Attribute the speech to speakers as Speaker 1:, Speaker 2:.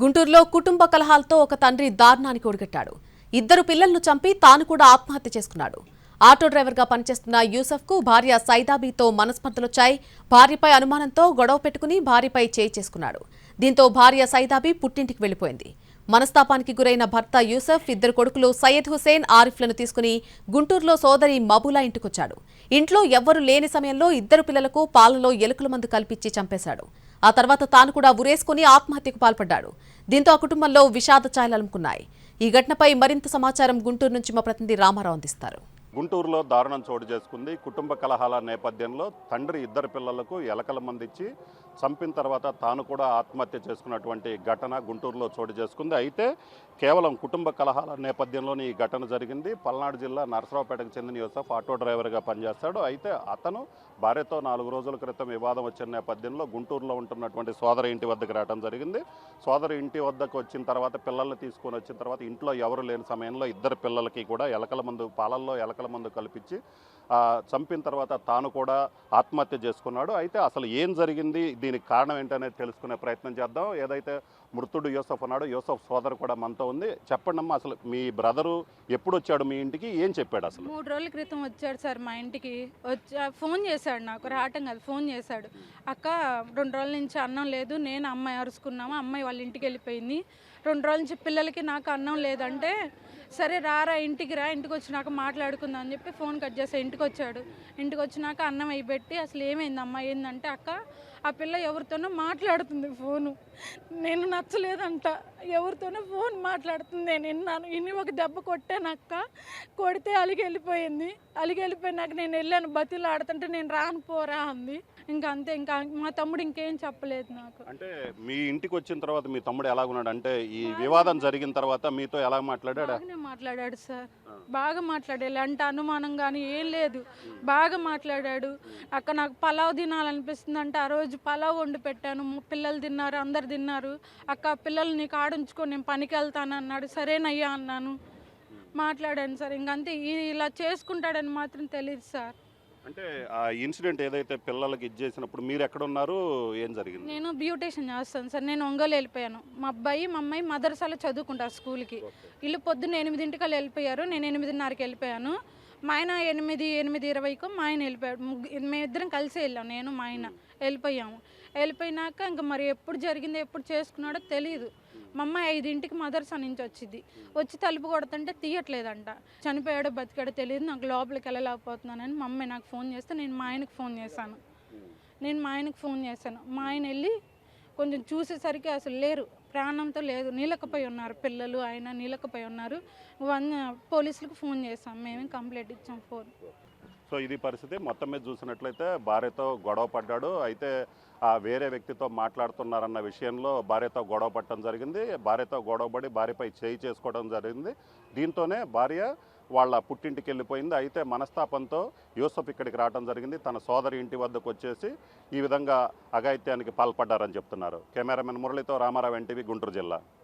Speaker 1: గుంటూరులో కుటుంబ కలహాలతో ఒక తండ్రి దారుణానికి ఒడిగట్టాడు. ఇద్దరు పిల్లలను చంపి తాను కూడా ఆత్మహత్య చేసుకున్నాడు. ఆటో డ్రైవర్గా పనిచేస్తున్న యూసఫ్కు భార్య సైదాబీతో మనస్పర్ధలొచ్చాయి భార్యపై అనుమానంతో గొడవ పెట్టుకుని భార్యపై చేయి చేసుకున్నాడు. దీంతో భార్య సైదాబీ పుట్టింటికి వెళ్ళిపోయింది మనస్తాపానికి గురైన భర్త యూసఫ్ ఇద్దరు కొడుకులు సయ్యద్ హుసేన్ ఆరిఫ్లను తీసుకుని గుంటూరులో సోదరి మబులా ఇంటికొచ్చాడు. ఇంట్లో ఎవ్వరూ లేని సమయంలో ఇద్దరు పిల్లలకు పాలలో ఎలుకల మందు కల్పించి చంపేశాడు. ఆ తర్వాత తాను కూడా ఉరేసుకుని ఆత్మహత్యకు పాల్పడ్డాడు. దీంతో ఆ కుటుంబంలో విషాద ఛాయలనుకున్నాయి ఈ ఘటనపై మరింత సమాచారం గుంటూరు నుంచి మా ప్రతినిధి రామారావు అందిస్తారు.
Speaker 2: గుంటూరులో దారుణం చోటు చేసుకుంది. కుటుంబ కలహాల నేపథ్యంలో తండ్రి ఇద్దరు పిల్లలకు ఎలకల మందిచ్చి చంపిన తర్వాత తాను కూడా ఆత్మహత్య చేసుకున్నటువంటి ఘటన గుంటూరులో చోటు చేసుకుంది. అయితే కేవలం కుటుంబ కలహాల నేపథ్యంలోనే ఈ ఘటన జరిగింది. పల్నాడు జిల్లా నరసరావుపేటకు చెందిన యూసఫ్ ఆటో డ్రైవర్గా పనిచేస్తాడు. అయితే అతను భార్యతో నాలుగు రోజుల క్రితం వివాదం వచ్చిన నేపథ్యంలో గుంటూరులో ఉంటున్నటువంటి సోదరి ఇంటి వద్దకు రావడం జరిగింది. సోదరి ఇంటి వద్దకు వచ్చిన తర్వాత పిల్లల్ని తీసుకొని వచ్చిన తర్వాత ఇంట్లో ఎవరు లేని సమయంలో ఇద్దరు పిల్లలకి కూడా ఎలకల మందు పాలల్లో ఎలకల మందు కల్పించి చంపిన తర్వాత తాను కూడా ఆత్మహత్య చేసుకున్నాడు. అయితే అసలు ఏం జరిగింది? దీనికి కారణం ఏంటనేది తెలుసుకునే ప్రయత్నం చేద్దాం. ఏదైతే మృతుడు యూసఫ్ ఉన్నాడో యూసఫ్ సోదరు కూడా మనతో ఉంది. చెప్పండి అమ్మా అసలు మీ బ్రదరు ఎప్పుడు వచ్చాడు మీ ఇంటికి? ఏం చెప్పాడు అసలు?
Speaker 3: మూడు రోజుల క్రితం వచ్చాడు సార్ మా ఇంటికి. వచ్చి ఫోన్ చేశాడు నాకు రావటం కాదు ఫోన్ చేశాడు. అక్క రెండు రోజుల నుంచి అన్నం లేదు నేను అమ్మాయి అరుచుకున్నాము అమ్మాయి వాళ్ళ ఇంటికి వెళ్ళిపోయింది. రెండు రోజుల నుంచి పిల్లలకి నాకు అన్నం లేదంటే సరే రారా ఇంటికి రా ఇంటికి వచ్చినాక మాట్లాడుకుందాం అని చెప్పి ఫోన్ కట్ చేసే ఇంటికి వచ్చాడు ఇంటికి వచ్చినాక అన్నం అయిపెట్టి అసలు ఏమైంది అమ్మ ఏందంటే అక్క ఆ పిల్ల ఎవరితోనో మాట్లాడుతుంది ఫోను. నేను నచ్చలేదంట. ఎవరితోనో ఫోన్ మాట్లాడుతుంది నేను విన్నాను ఇన్ని ఒక దెబ్బ కొట్టాను అక్క కొడితే అలిగి వెళ్ళిపోయింది అలిగి వెళ్ళిపోయినాక నేను వెళ్ళాను బతిలో ఆడుతుంటే నేను రాను పోరా అంది. ఇంకా అంతే ఇంకా మా తమ్ముడు ఇంకేం చెప్పలేదు నాకు.
Speaker 2: అంటే మీ ఇంటికి వచ్చిన తర్వాత మీ తమ్ముడు ఎలాగున్నాడు అంటే ఈ వివాదం జరిగిన తర్వాత మీతో ఎలా మాట్లాడాడా?
Speaker 3: మాట్లాడాడు సార్. బాగా మాట్లాడాడు. అంటే అనుమానం కానీ ఏం లేదు. బాగా మాట్లాడాడు. అక్క నాకు పలావ్ తినాలనిపిస్తుంది అంటే ఆ రోజు పలావ్ వండి పెట్టాను. పిల్లలు తిన్నారు అందరు తిన్నారు. అక్క పిల్లలు నీకు ఆడించుకో నేను పనికి వెళ్తాను అన్నాడు. సరేనయ్యా అన్నాను. మాట్లాడాను సార్. ఇంకంతే. ఇలా చేసుకుంటాడని మాత్రం తెలియదు సార్.
Speaker 2: అంటే ఆ ఇన్సిడెంట్ ఏదైతే పిల్లలకి ఇచ్చేసినప్పుడు మీరు ఎక్కడ ఉన్నారు ఏం జరిగింది?
Speaker 3: నేను బ్యూటేషన్ చేస్తాను సార్. నేను ఒంగోలు వెళ్ళిపోయాను. మా అబ్బాయి మా అమ్మాయి మదర్సాలో చదువుకుంటారు స్కూల్కి. వీళ్ళు పొద్దున్న ఎనిమిదింటికల్లా వెళ్ళిపోయారు. నేను ఎనిమిదిన్నరకి వెళ్ళిపోయాను. మా ఆయన ఎనిమిది ఎనిమిది ఇరవైకు మా ఆయన వెళ్ళిపోయాడు. ముగ్గు మేమిద్దరం కలిసి వెళ్ళాం నేను మా ఆయన వెళ్ళిపోయాము. వెళ్ళిపోయినాక ఇంకా మరి ఎప్పుడు జరిగిందో ఎప్పుడు చేసుకున్నాడో తెలియదు మా అమ్మ ఐదింటికి మదర్సా నుంచి వచ్చింది వచ్చి తలుపు కొడుతుంటే తీయట్లేదంట. చనిపోయాడో బతికాడో తెలియదు నాకు లోపలికి వెళ్ళలేకపోతున్నానని మా అమ్మాయి నాకు ఫోన్ చేస్తే నేను మా ఆయనకు ఫోన్ చేశాను. నేను మా ఆయనకు ఫోన్ చేశాను. మా ఆయన వెళ్ళి కొంచెం చూసేసరికి అసలు లేరు. ప్రాణంతో లేదు. నీలకపోయి ఉన్నారు పిల్లలు ఆయన నీలకపోయి ఉన్నారు. వన్ పోలీసులకు ఫోన్ చేసాం మేమే కంప్లైంట్ ఇచ్చాం ఫోన్.
Speaker 2: సో ఇది పరిస్థితి మొత్తం మీద చూసినట్లయితే భార్యతో గొడవ పడ్డాడు. అయితే ఆ వేరే వ్యక్తితో మాట్లాడుతున్నారన్న విషయంలో భార్యతో గొడవ పడటం జరిగింది. భార్యతో గొడవపడి భార్యపై చేయి చేసుకోవడం జరిగింది. దీంతోనే భార్య వాళ్ళ పుట్టింటికి వెళ్ళిపోయింది. అయితే మనస్తాపంతో యూసఫ్ ఇక్కడికి రావడం జరిగింది. తన సోదరి ఇంటి వద్దకు వచ్చేసి ఈ విధంగా అఘాయిత్యానికి పాల్పడ్డారని చెప్తున్నారు. కెమెరామెన్ మురళితో రామారావు ఎన్టీవీ గుంటూరు జిల్లా.